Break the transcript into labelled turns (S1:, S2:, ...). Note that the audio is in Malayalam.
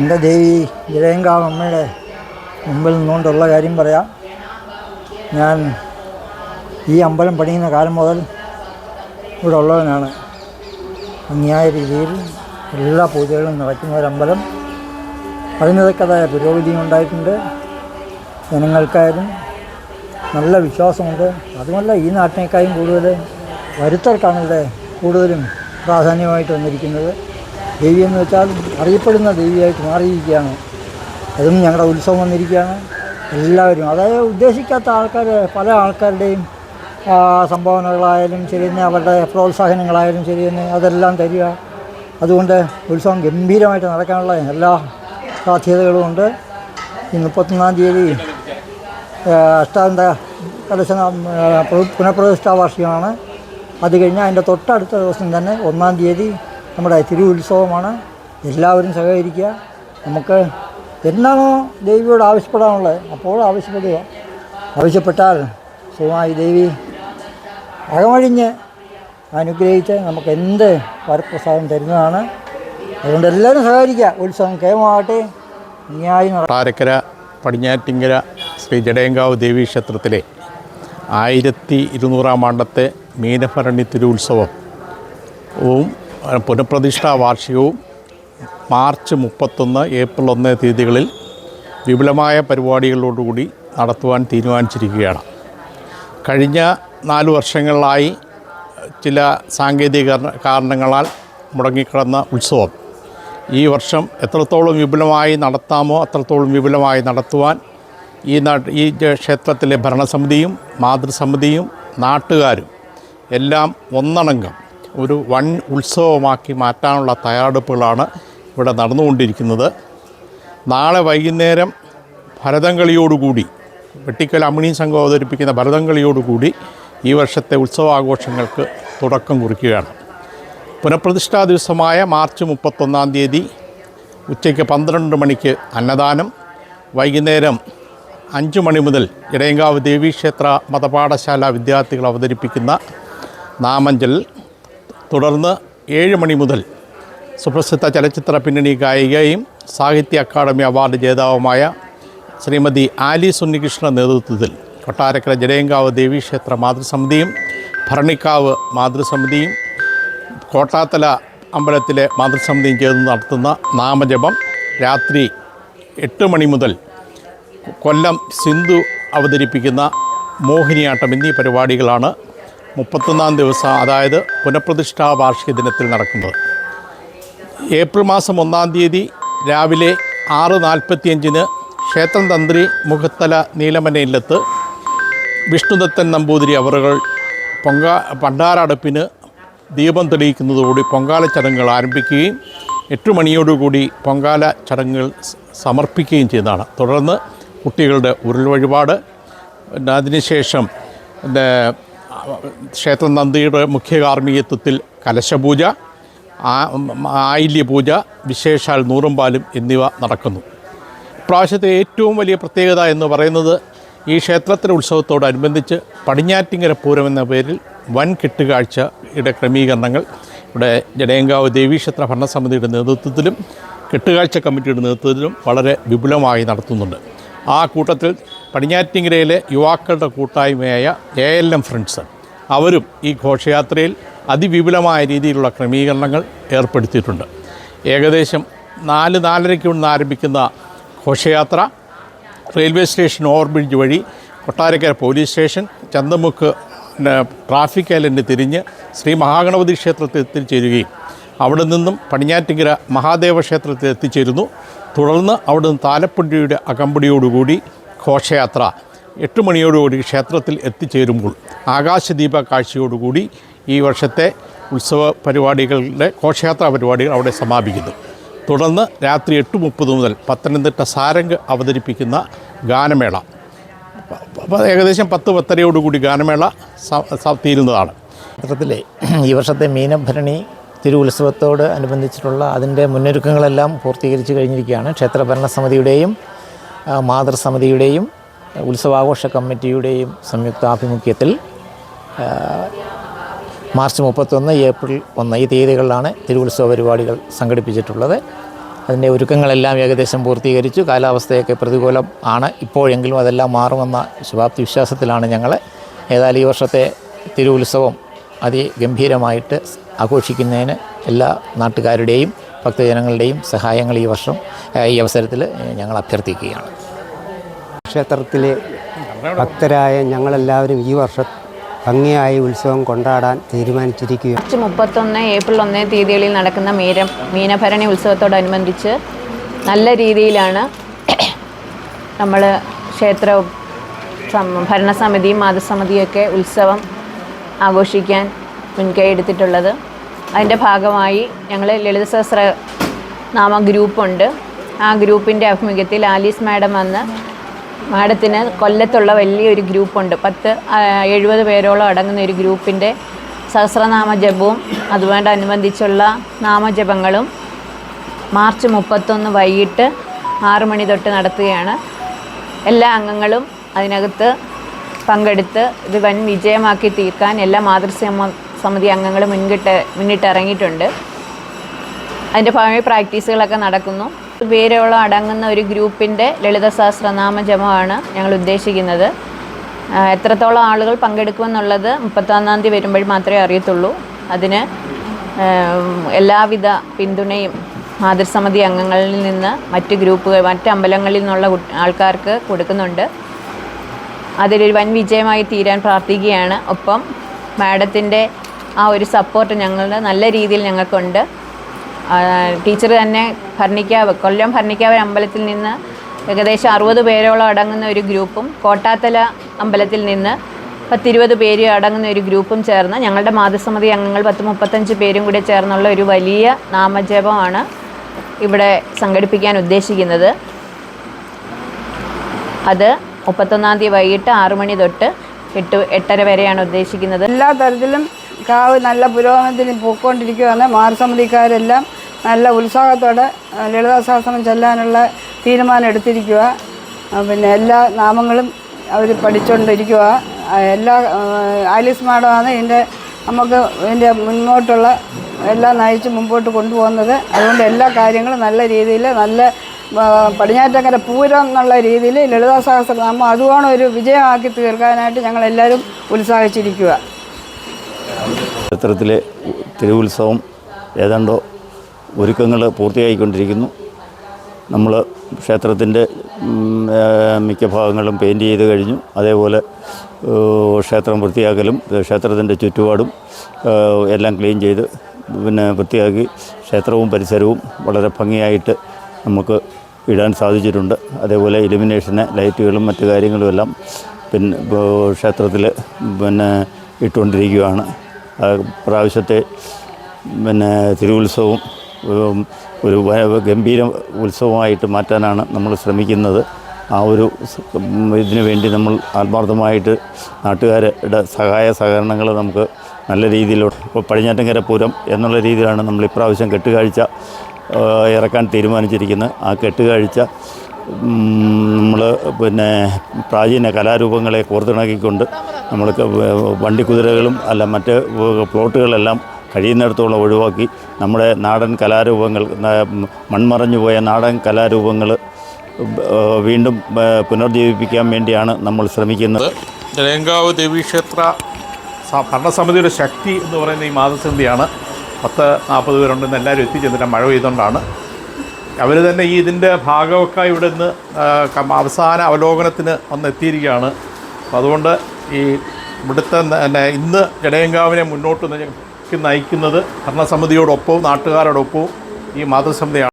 S1: എന്റെ ദേവി ഇരയങ്കാവ് അമ്മയുടെ മുമ്പിൽ നിന്നുകൊണ്ടുള്ള കാര്യം പറയാം. ഞാൻ ഈ അമ്പലം പണിയുന്ന കാലം മുതൽ ഇവിടെ ഉള്ളവനാണ്. ഭംഗിയായ രീതിയിൽ എല്ലാ പൂജകളും നടക്കുന്ന ഒരമ്പലം അതിനതൊക്കെതായ പുരോഗതിയും ഉണ്ടായിട്ടുണ്ട്. ജനങ്ങൾക്കായാലും നല്ല വിശ്വാസമുണ്ട്. അതുമല്ല ഈ നാട്ടിനേക്കാളും കൂടുതൽ വരുത്തർക്കാണ് ഇവിടെ കൂടുതലും പ്രാധാന്യമായിട്ട് വന്നിരിക്കുന്നത്. ദേവി എന്ന് വെച്ചാൽ അറിയപ്പെടുന്ന ദേവിയായിട്ട് മാറിയിരിക്കുകയാണ്. അതും ഞങ്ങളുടെ ഉത്സവം വന്നിരിക്കുകയാണ്. എല്ലാവരും അതായത് ഉദ്ദേശിക്കാത്ത ആൾക്കാർ പല ആൾക്കാരുടെയും സംഭാവനകളായാലും ശരി തന്നെ അവരുടെ പ്രോത്സാഹനങ്ങളായാലും ശരി തന്നെ അതെല്ലാം തരിക. അതുകൊണ്ട് ഉത്സവം ഗംഭീരമായിട്ട് നടക്കാനുള്ള എല്ലാ സാധ്യതകളും ഉണ്ട്. ഈ മുപ്പത്തൊന്നാം തീയതി അഷ്ടാന്ത കലശന പുനഃപ്രതിഷ്ഠാ വാർഷികമാണ്. അത് കഴിഞ്ഞാൽ അതിന്റെ തൊട്ടടുത്ത ദിവസം തന്നെ ഒന്നാം തീയതി നമ്മുടെ തിരു ഉത്സവമാണ്. എല്ലാവരും സഹകരിക്കുക. നമുക്ക് എന്താണോ ദേവിയോട് ആവശ്യപ്പെടാനുള്ളത്? അപ്പോൾ ആവശ്യപ്പെടുക. ആവശ്യപ്പെട്ടാൽ സുഖമായി ദേവി അകമഴിഞ്ഞ് അനുഗ്രഹിച്ച് നമുക്ക് എന്ത് വരപ്രസാദം തരുന്നതാണ്. അതുകൊണ്ട് എല്ലാവരും സഹകരിക്കുക. ഉത്സവം കേമമാകട്ടെ. ന്യായം
S2: താരക്കര പടിഞ്ഞാറ്റിങ്കര ശ്രീ ജഡേങ്കാവ് ദേവീ ക്ഷേത്രത്തിലെ ആയിരത്തി ഇരുന്നൂറാം ആണ്ടത്തെ മീനഭരണി തിരുത്സവവും അഹ് പുനഃപ്രതിഷ്ഠാ വാർഷികവും മാർച്ച് മുപ്പത്തൊന്ന് ഏപ്രിൽ ഒന്ന് തീയതികളിൽ വിപുലമായ പരിപാടികളോടുകൂടി നടത്തുവാൻ തീരുമാനിച്ചിരിക്കുകയാണ്. കഴിഞ്ഞ നാല് വർഷങ്ങളിലായി ചില സാങ്കേതിക കാരണങ്ങളാൽ മുടങ്ങിക്കിടന്ന ഉത്സവം. ഈ വർഷം എത്രത്തോളം വിപുലമായി നടത്താമോ അത്രത്തോളം വിപുലമായി നടത്തുവാൻ ഈ നാട്ട് ഈ ക്ഷേത്രത്തിലെ ഭരണസമിതിയും മാതൃസമിതിയും നാട്ടുകാരും എല്ലാം ഒന്നണങ്കം ഒരു വൺ ഉത്സവമാക്കി മാറ്റാനുള്ള തയ്യാറെടുപ്പുകളാണ് ഇവിടെ നടന്നുകൊണ്ടിരിക്കുന്നത്. നാളെ വൈകുന്നേരം ഭരതം കളിയോടുകൂടി വെട്ടിക്കൽ അമ്മിണി സംഘം അവതരിപ്പിക്കുന്ന ഭരതം കളിയോടുകൂടി ഈ വർഷത്തെ ഉത്സവാഘോഷങ്ങൾക്ക് തുടക്കം കുറിക്കുകയാണ്. പുനഃപ്രതിഷ്ഠാ ദിവസമായ മാർച്ച് മുപ്പത്തൊന്നാം തീയതി ഉച്ചയ്ക്ക് പന്ത്രണ്ട് മണിക്ക് അന്നദാനം. വൈകുന്നേരം അഞ്ച് മണി മുതൽ ഇടയങ്കാവ് ദേവീക്ഷേത്ര മതപാഠശാല വിദ്യാർത്ഥികൾ അവതരിപ്പിക്കുന്ന നാമഞ്ചൽ തുടർന്ന് ഏഴ് മണി മുതൽ സുപ്രസിദ്ധ ചലച്ചിത്ര പിന്നണി ഗായികയും സാഹിത്യ അക്കാദമി അവാർഡ് ജേതാവുമായ ശ്രീമതി ആലി സുന്നികൃഷ്ണ നേതൃത്വത്തിൽ കൊട്ടാരക്കര ജനയങ്കാവ് ദേവീക്ഷേത്ര മാതൃസമിതിയും ഭരണിക്കാവ് മാതൃസമിതിയും കോട്ടാത്തല അമ്പലത്തിലെ മാതൃസമിതിയും ചേർന്ന് നടത്തുന്ന നാമജപം രാത്രി എട്ട് മണി മുതൽ കൊല്ലം സിന്ധു അവതരിപ്പിക്കുന്ന മോഹിനിയാട്ടം എന്നീ പരിപാടികളാണ് മുപ്പത്തൊന്നാം ദിവസം അതായത് പുനഃപ്രതിഷ്ഠാ വാർഷിക ദിനത്തിൽ നടക്കുന്നത്. ഏപ്രിൽ മാസം ഒന്നാം തീയതി രാവിലെ ആറ് നാൽപ്പത്തിയഞ്ചിന് ക്ഷേത്രം തന്ത്രി മുഖത്തല നീലമനയില്ലത്ത് വിഷ്ണുദത്തൻ നമ്പൂതിരി അവറുകൾ പൊങ്കാ പണ്ടാരടുപ്പിന് ദീപം തെളിയിക്കുന്നതോടുകൂടി പൊങ്കാല ചടങ്ങുകൾ ആരംഭിക്കുകയും എട്ട് മണിയോടുകൂടി പൊങ്കാല ചടങ്ങുകൾ സമർപ്പിക്കുകയും ചെയ്യുന്നതാണ് തുടർന്ന് കുട്ടികളുടെ ഉരുൾ വഴിപാട് അതിനുശേഷം ക്ഷേത്രം നന്ദിയുടെ മുഖ്യ കാർമ്മികത്വത്തിൽ കലശപൂജ ആയില്യപൂജ വിശേഷാൽ നൂറും പാലും എന്നിവ നടക്കുന്നു. ഇപ്രാവശ്യത്തെ ഏറ്റവും വലിയ പ്രത്യേകത എന്ന് പറയുന്നത് ഈ ക്ഷേത്രത്തിലെ ഉത്സവത്തോടനുബന്ധിച്ച് പടിഞ്ഞാറ്റിങ്ങര പൂരം എന്ന പേരിൽ വൻ കെട്ടുകാഴ്ചയുടെ ക്രമീകരണങ്ങൾ ഇവിടെ ജടയങ്കാവ് ദേവീക്ഷേത്ര ഭരണസമിതിയുടെ നേതൃത്വത്തിലും കെട്ടുകാഴ്ച കമ്മിറ്റിയുടെ നേതൃത്വത്തിലും വളരെ വിപുലമായി നടത്തുന്നുണ്ട്. ആ കൂട്ടത്തിൽ പടിഞ്ഞാറ്റിങ്കരയിലെ യുവാക്കളുടെ കൂട്ടായ്മയായ എ എൽ എം ഫ്രണ്ട്സ് അവരും ഈ ഘോഷയാത്രയിൽ അതിവിപുലമായ രീതിയിലുള്ള ക്രമീകരണങ്ങൾ ഏർപ്പെടുത്തിയിട്ടുണ്ട്. ഏകദേശം നാല് നാലരയ്ക്ക് നിന്ന് ആരംഭിക്കുന്ന ഘോഷയാത്ര റെയിൽവേ സ്റ്റേഷൻ ഓവർബ്രിഡ്ജ് വഴി Kottarakkara police station Chanthamukku traffic island തിരിഞ്ഞ് ശ്രീ മഹാഗണപതി ക്ഷേത്രത്തിൽ എത്തിച്ചേരുകയും അവിടെ നിന്നും പടിഞ്ഞാറ്റിങ്കര മഹാദേവ ക്ഷേത്രത്തിൽ എത്തിച്ചേരുന്നു. തുടർന്ന് അവിടുന്ന് താലപ്പൊടിയുടെ അകമ്പടിയോടുകൂടി ഘോഷയാത്ര എട്ട് മണിയോടുകൂടി ക്ഷേത്രത്തിൽ എത്തിച്ചേരുമ്പോൾ ആകാശദീപ കാഴ്ചയോടുകൂടി ഈ വർഷത്തെ ഉത്സവ പരിപാടികളുടെ ഘോഷയാത്രാ പരിപാടികൾ അവിടെ സമാപിക്കുന്നു. തുടർന്ന് രാത്രി എട്ട് മുപ്പത് മുതൽ പത്തനംതിട്ട സാരംഗ് അവതരിപ്പിക്കുന്ന ഗാനമേള. ഏകദേശം പത്ത് പത്തരയോടുകൂടി ഗാനമേള തീരുന്നതാണ്.
S3: ക്ഷേത്രത്തിലെ ഈ വർഷത്തെ മീനഭരണി തിരുവുത്സവത്തോട് അനുബന്ധിച്ചിട്ടുള്ള അതിന്റെ മുന്നൊരുക്കങ്ങളെല്ലാം പൂർത്തീകരിച്ച് കഴിഞ്ഞിരിക്കുകയാണ്. ക്ഷേത്ര ഭരണസമിതിയുടെയും ആ, മാതൃസമിതിയുടെയും ഉത്സവാഘോഷ കമ്മിറ്റിയുടെയും സംയുക്താഭിമുഖ്യത്തിൽ മാർച്ച് മുപ്പത്തൊന്ന് ഏപ്രിൽ ഒന്ന് ഈ തീയതികളിലാണ് തിരുവുത്സവ പരിപാടികൾ സംഘടിപ്പിച്ചിട്ടുള്ളത്. അതിന്റെ ഒരുക്കങ്ങളെല്ലാം ഏകദേശം പൂർത്തീകരിച്ചു. കാലാവസ്ഥയൊക്കെ പ്രതികൂലം ആണ്. ഇപ്പോഴെങ്കിലും അതെല്ലാം മാറുമെന്ന ശുഭാപ്തി വിശ്വാസത്തിലാണ് ഞങ്ങൾ ഏതായാലും ഈ വർഷത്തെ തിരുവുത്സവം അതിഗംഭീരമായിട്ട് ആഘോഷിക്കുന്നതിന് എല്ലാ നാട്ടുകാരുടെയും ഭക്തജനങ്ങളുടെയും സഹായങ്ങൾ ഈ വർഷം ഈ അവസരത്തിൽ ഞങ്ങൾ അഭ്യർത്ഥിക്കുകയാണ്.
S4: ക്ഷേത്രത്തിലെ ഭക്തരായ ഞങ്ങളെല്ലാവരും ഈ വർഷം ഭംഗിയായി ഉത്സവം കൊണ്ടാടാൻ തീരുമാനിച്ചിരിക്കുക
S5: മാർച്ച് മുപ്പത്തൊന്ന് ഏപ്രിൽ ഒന്നേ തീയതികളിൽ നടക്കുന്ന മീര മീനഭരണി ഉത്സവത്തോടനുബന്ധിച്ച് നല്ല രീതിയിലാണ് നമ്മൾ ക്ഷേത്ര ഭരണസമിതിയും മാതൃസമിതിയൊക്കെ ഉത്സവം ആഘോഷിക്കാൻ മുൻകൈ എടുത്തിട്ടുള്ളത്. അതിന്റെ ഭാഗമായി ഞങ്ങൾ ലളിത സഹസ്ര നാമ ഗ്രൂപ്പുണ്ട്. ആ ഗ്രൂപ്പിന്റെ ആഭിമുഖ്യത്തിൽ ആലീസ് മാഡം വന്ന് മാഡത്തിന് കൊല്ലത്തുള്ള വലിയൊരു ഗ്രൂപ്പുണ്ട്. പത്ത് എഴുപത് പേരോളം അടങ്ങുന്ന ഒരു ഗ്രൂപ്പിന്റെ സഹസ്രനാമ ജപവും അതുമായിട്ടനുബന്ധിച്ചുള്ള നാമജപങ്ങളും മാർച്ച് മുപ്പത്തൊന്ന് വൈകിട്ട് ആറു മണി തൊട്ട് നടത്തുകയാണ്. എല്ലാ അംഗങ്ങളും അതിനകത്ത് പങ്കെടുത്ത് ഇത് വൻ വിജയമാക്കി തീർക്കാൻ എല്ലാ മാതൃസമ സമിതി അംഗങ്ങളും മുൻകിട്ട് മുന്നിട്ടിറങ്ങിയിട്ടുണ്ട്. അതിന്റെ ഭാഗമായി പ്രാക്ടീസുകളൊക്കെ നടക്കുന്നു. പേരോളം അടങ്ങുന്ന ഒരു ഗ്രൂപ്പിന്റെ ലളിത സഹസ്രനാമ ജപമാണ് ഞങ്ങൾ ഉദ്ദേശിക്കുന്നത്. എത്രത്തോളം ആളുകൾ പങ്കെടുക്കുമെന്നുള്ളത് മുപ്പത്തൊന്നാം തീയതി വരുമ്പോൾ മാത്രമേ അറിയത്തുള്ളൂ. അതിന് എല്ലാവിധ പിന്തുണയും മാതൃസമിതി അംഗങ്ങളിൽ നിന്ന് മറ്റ് ഗ്രൂപ്പുകൾ മറ്റ് അമ്പലങ്ങളിൽ നിന്നുള്ള ആൾക്കാർക്ക് കൊടുക്കുന്നുണ്ട്. അതിലൊരു വൻ വിജയമായി തീരാൻ പ്രാർത്ഥിക്കുകയാണ്. ഒപ്പം മാഡത്തിന്റെ ആ ഒരു സപ്പോർട്ട് ഞങ്ങളുടെ നല്ല രീതിയിൽ ഞങ്ങൾക്കുണ്ട്. ടീച്ചർ തന്നെ ഭരണിക്കാവ് കൊല്ലം ഭരണിക്കാവ് അമ്പലത്തിൽ നിന്ന് ഏകദേശം അറുപത് പേരോളം അടങ്ങുന്ന ഒരു ഗ്രൂപ്പും കോട്ടാത്തല അമ്പലത്തിൽ നിന്ന് പത്തിരുപത് പേര് അടങ്ങുന്ന ഒരു ഗ്രൂപ്പും ചേർന്ന് ഞങ്ങളുടെ മാതൃസമിതി അംഗങ്ങൾ പത്ത് മുപ്പത്തഞ്ച് പേരും കൂടി ചേർന്നുള്ള ഒരു വലിയ നാമജപമാണ് ഇവിടെ സംഘടിപ്പിക്കാൻ ഉദ്ദേശിക്കുന്നത്. അത് മുപ്പത്തൊന്നാം തീയതി വൈകിട്ട് ആറു മണി തൊട്ട് എട്ട് എട്ടര വരെയാണ് ഉദ്ദേശിക്കുന്നത്.
S6: എല്ലാ തരത്തിലും കാവ് നല്ല പുരോഗമനത്തിൽ പോയിക്കൊണ്ടിരിക്കുകയാണ്. മാർസമിതിക്കാരെല്ലാം നല്ല ഉത്സാഹത്തോടെ ലളിതാശാസ്ത്രം ചെല്ലാനുള്ള തീരുമാനം എടുത്തിരിക്കുക. പിന്നെ എല്ലാ നാമങ്ങളും അവർ പഠിച്ചുകൊണ്ടിരിക്കുക എല്ലാ ആലീസ് മാഡമാണ് ഇതിന്റെ നമുക്ക് ഇതിന്റെ മുന്നോട്ടുള്ള എല്ലാം നയിച്ച് മുമ്പോട്ട് കൊണ്ടുപോകുന്നത്. അതുകൊണ്ട് എല്ലാ കാര്യങ്ങളും നല്ല രീതിയിൽ നല്ല ആ, പടിഞ്ഞാറ്റങ്കര പൂരം എന്നുള്ള രീതിയിൽ ലളിതാ സഹസ്രനാമം അതുമാണ് ഒരു വിജയമാക്കി തീർക്കാനായിട്ട് ഞങ്ങളെല്ലാവരും ഉത്സാഹിച്ചിരിക്കുക.
S7: ക്ഷേത്രത്തിലെ തിരുവുത്സവം ഏതാണ്ടോ ഒരുക്കങ്ങൾ പൂർത്തിയായിക്കൊണ്ടിരിക്കുന്നു. നമ്മൾ ക്ഷേത്രത്തിന്റെ മിക്ക ഭാഗങ്ങളും പെയിന്റ് ചെയ്ത് കഴിഞ്ഞു. അതേപോലെ ക്ഷേത്രം വൃത്തിയാക്കലും ക്ഷേത്രത്തിന്റെ ചുറ്റുപാടും എല്ലാം ക്ലീൻ ചെയ്ത് പിന്നെ വൃത്തിയാക്കി ക്ഷേത്രവും പരിസരവും വളരെ ഭംഗിയായിട്ട് നമുക്ക് ഇടാൻ സാധിച്ചിട്ടുണ്ട്. അതേപോലെ ഇലുമിനേഷന് ലൈറ്റുകളും മറ്റു കാര്യങ്ങളും എല്ലാം പിന്നെ ക്ഷേത്രത്തിൽ പിന്നെ ഇട്ടുകൊണ്ടിരിക്കുകയാണ്. പ്രാവശ്യത്തെ പിന്നെ തിരുവുത്സവം ഒരു ഗംഭീര ഉത്സവമായിട്ട് മാറ്റാനാണ് നമ്മൾ ശ്രമിക്കുന്നത്. ആ ഒരു ഇതിനു വേണ്ടി നമ്മൾ ആത്മാർത്ഥമായിട്ട് നാട്ടുകാരുടെ സഹായ സഹകരണങ്ങൾ നമുക്ക് നല്ല രീതിയിൽ പടിഞ്ഞാറ്റങ്കര പൂരം എന്നുള്ള രീതിയിലാണ് നമ്മൾ ഇപ്രാവശ്യം കെട്ടുകാഴ്ച ഇറക്കാൻ തീരുമാനിച്ചിരിക്കുന്നത് ആ കെട്ടുകാഴ്ച നമ്മൾ പിന്നെ പ്രാചീന കലാരൂപങ്ങളെ കോർത്തിണക്കിക്കൊണ്ട് നമ്മൾക്ക് വണ്ടിക്കുതിരകളും അല്ല മറ്റ് പ്ലോട്ടുകളെല്ലാം കഴിയുന്നിടത്തോളം ഒഴിവാക്കി നമ്മുടെ നാടൻ കലാരൂപങ്ങൾ മൺമറഞ്ഞു പോയ നാടൻ കലാരൂപങ്ങൾ വീണ്ടും പുനർജീവിപ്പിക്കാൻ വേണ്ടിയാണ് നമ്മൾ ശ്രമിക്കുന്നത്.
S2: ജലയങ്കാവ് ദേവീക്ഷേത്ര ഭരണസമിതിയുടെ ശക്തി എന്ന് പറയുന്ന ഈ മാതൃസമിതിയാണ് പത്ത് നാൽപ്പത് പേരുണ്ടെന്ന് എല്ലാവരും എത്തിച്ചെന്നിട്ട് മഴ പെയ്തുകൊണ്ടാണ്. അവർ തന്നെ ഈ ഇതിന്റെ ഭാഗമൊക്കെ ഇവിടെ നിന്ന് അവസാന അവലോകനത്തിന് വന്ന് എത്തിയിരിക്കുകയാണ്. അതുകൊണ്ട് ഈ ഇവിടുത്തെ ന- ന- ഇന്ന് ജടയങ്കാവിനെ മുന്നോട്ട് നയി- നയിക്കുന്നത് ഭരണസമിതിയോടൊപ്പവും നാട്ടുകാരോടൊപ്പവും ഈ മാതൃസമിതിയാണ്.